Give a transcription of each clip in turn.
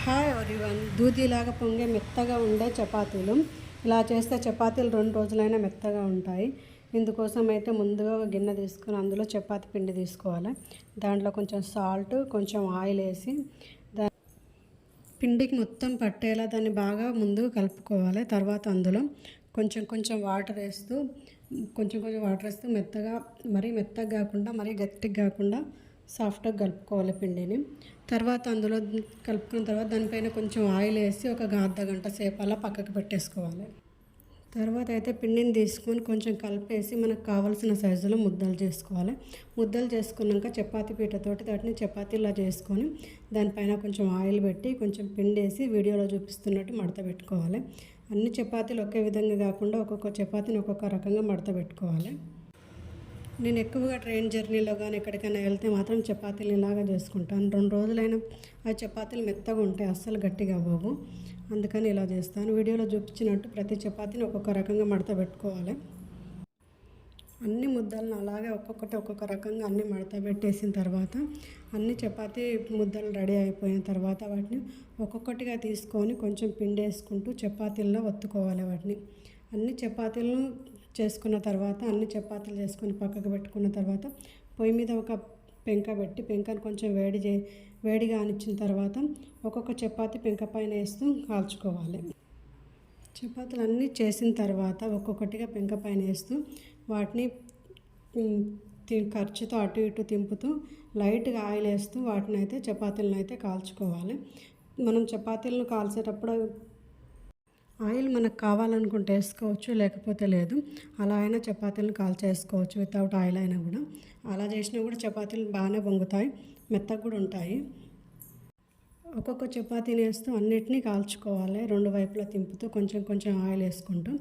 Hi everyone దూదిలాగా పొంగే మెత్తగా ఉండే చపాతీలు. ఇలా చేస్తే చపాతీలు రెండు రోజులైనా మెత్తగా ఉంటాయి. ఇందుకోసం అయితే ముందుగా ఒక గిన్నె తీసుకుని అందులో చపాతీ పిండి తీసుకోవాలి. దాంట్లో కొంచెం సాల్ట్ కొంచెం ఆయిల్ వేసి దా పిండికి మొత్తం పట్టేలా దాన్ని బాగా ముందుగా కలుపుకోవాలి. తర్వాత అందులో కొంచెం కొంచెం వాటర్ వేస్తూ కొంచెం కొంచెం వాటర్ వేస్తూ మెత్తగా మరీ మెత్తగా కాకుండా మరీ గట్టిగా కాకుండా సాఫ్ట్గా కలుపుకోవాలి పిండిని. తర్వాత అందులో కలుపుకున్న తర్వాత దానిపైన కొంచెం ఆయిల్ వేసి ఒక అర్ధ గంట సేపు అలా పక్కకు పెట్టేసుకోవాలి. తర్వాత అయితే పిండిని తీసుకొని కొంచెం కలిపేసి మనకు కావాల్సిన సైజులో ముద్దలు చేసుకోవాలి. ముద్దలు చేసుకున్నాక చపాతీ పీటతోటి వాటిని చపాతీలా చేసుకొని దానిపైన కొంచెం ఆయిల్ పెట్టి కొంచెం పిండి వేసి వీడియోలో చూపిస్తున్నట్టు మడత పెట్టుకోవాలి. అన్ని చపాతీలు ఒకే విధంగా కాకుండా ఒక్కొక్క చపాతీని ఒక్కొక్క రకంగా మడత పెట్టుకోవాలి. నేను ఎక్కువగా ట్రైన్ జర్నీలో కానీ ఎక్కడికైనా వెళ్తే మాత్రం చపాతీలు ఇలాగా చేసుకుంటాను. రెండు రోజులైనా ఆ చపాతీలు మెత్తగా ఉంటాయి అస్సలు గట్టిగా అవ్వవు. అందుకని ఇలా చేస్తాను. వీడియోలో చూపించినట్టు ప్రతి చపాతీని ఒక్కొక్క రకంగా మడత పెట్టుకోవాలి. అన్ని ముద్దలను అలాగే ఒక్కొక్కటి ఒక్కొక్క రకంగా అన్ని మడత పెట్టేసిన తర్వాత అన్ని చపాతీ ముద్దలు రెడీ అయిపోయిన తర్వాత వాటిని ఒక్కొక్కటిగా తీసుకొని కొంచెం పిండి వేసుకుంటూ చపాతీల్లో ఒత్తుకోవాలి వాటిని. అన్ని చపాతీలను చేసుకున్న తర్వాత అన్ని చపాతీలు చేసుకొని పక్కకు పెట్టుకున్న తర్వాత పొయ్యి మీద ఒక పెంక పెట్టి పెంకను కొంచెం వేడి చే వేడిగా అనిచ్చిన తర్వాత ఒక్కొక్క చపాతీ పెంక పైన వేస్తూ కాల్చుకోవాలి. చపాతీలు అన్నీ చేసిన తర్వాత ఒక్కొక్కటిగా పెంక పైన వేస్తూ వాటిని ఖర్చుతో అటు ఇటు తింపుతూ లైట్గా ఆయిల్ వేస్తూ వాటిని అయితే చపాతీలను అయితే కాల్చుకోవాలి. మనం చపాతీలను కాల్చేటప్పుడు ఆయిల్ మనకు కావాలనుకుంటే వేసుకోవచ్చు లేకపోతే లేదు. అలా అయినా చపాతీలను కాల్ చేసుకోవచ్చు వితౌట్ ఆయిల్ అయినా కూడా. అలా చేసినా కూడా చపాతీలు బాగానే పొంగుతాయి మెత్తగా కూడా ఉంటాయి. ఒక్కొక్క చపాతీని వేస్తూ అన్నిటినీ కాల్చుకోవాలి రెండు వైపులా తింపుతూ కొంచెం కొంచెం ఆయిల్ వేసుకుంటూ.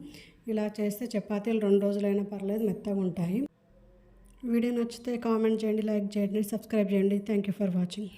ఇలా చేస్తే చపాతీలు రెండు రోజులైనా పర్లేదు మెత్తగా ఉంటాయి. వీడియో నచ్చితే కామెంట్ చేయండి లైక్ చేయండి సబ్స్క్రైబ్ చేయండి. Thank you for watching